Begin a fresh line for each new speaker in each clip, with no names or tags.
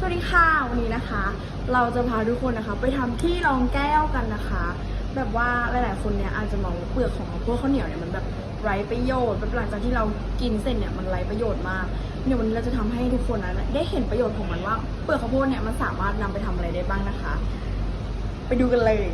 สวัสดีค่ะวันนี้นะคะ เราจะพาทุกคนนะคะ ไปทำที่รองแก้วกันนะคะ แบบว่าหลายๆคนเนี่ยอาจจะมองเปลือกของพวกข้าวเหนียวเนี่ยมันแบบไร้ประโยชน์แบบหลังจากที่เรากินเสร็จเนี่ยมันไร้ประโยชน์มากเดี๋ยววันนี้เราจะทำให้ทุกคนนะได้เห็นประโยชน์ของมันว่า เปลือกข้าวโพดเนี่ยมันสามารถนำไปทำอะไรได้บ้างนะคะ ไปดูกันเลย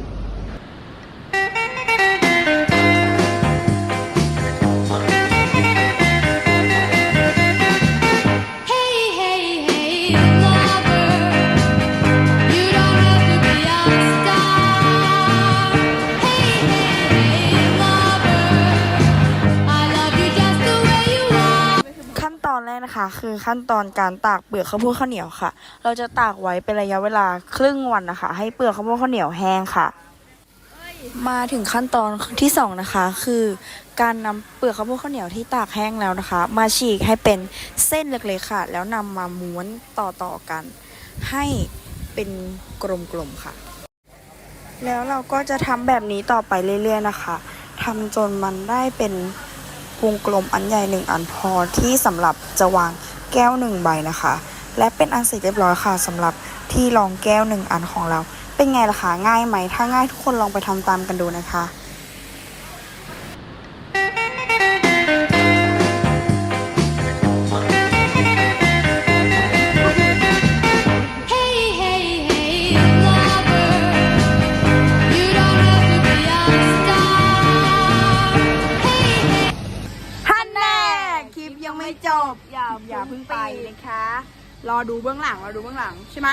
อนแรกนะคะ คือขั้นตอนการตากเปลือกข้าวโพดข้าวเหนียวค่ะ เราจะตากไว้เป็นระยะเวลาครึ่งวันนะคะ ให้เปลือกข้าวโพดข้าวเหนียวแห้งค่ะ มาถึงขั้นตอนที่สองนะคะ คือ การนำเปลือกข้าวโพดข้าวเหนียวที่ตากแห้งแล้วนะคะ มาฉีกให้เป็นเส้นเล็กๆค่ะ แล้วนำมาม้วนต่อๆกัน ให้เป็นกลมๆค่ะ แล้วเราก็จะทำแบบนี้ต่อไปเรื่อย ๆ นะคะทำจนมันได้เป็น วงกลมอันใหญ่หนึ่งอันพอที่สำหรับจะวางแก้วหนึ่งใบนะคะ และเป็นอันเสร็จเรียบร้อยค่ะสำหรับที่รองแก้วหนึ่งอันของเรา เป็นไงล่ะคะง่ายไหม ถ้าง่ายทุกคนลองไปทำตามกันดูนะคะ ไม่จบ อย่าอย่าเพิ่งไปนะคะ รอดูเบื้องหลังรอดูเบื้องหลังใช่ไหม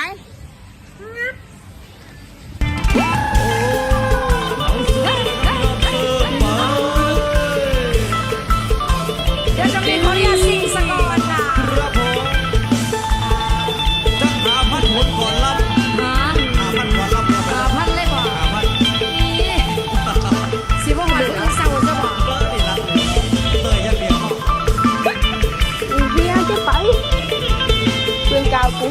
เพื่อนกาวกู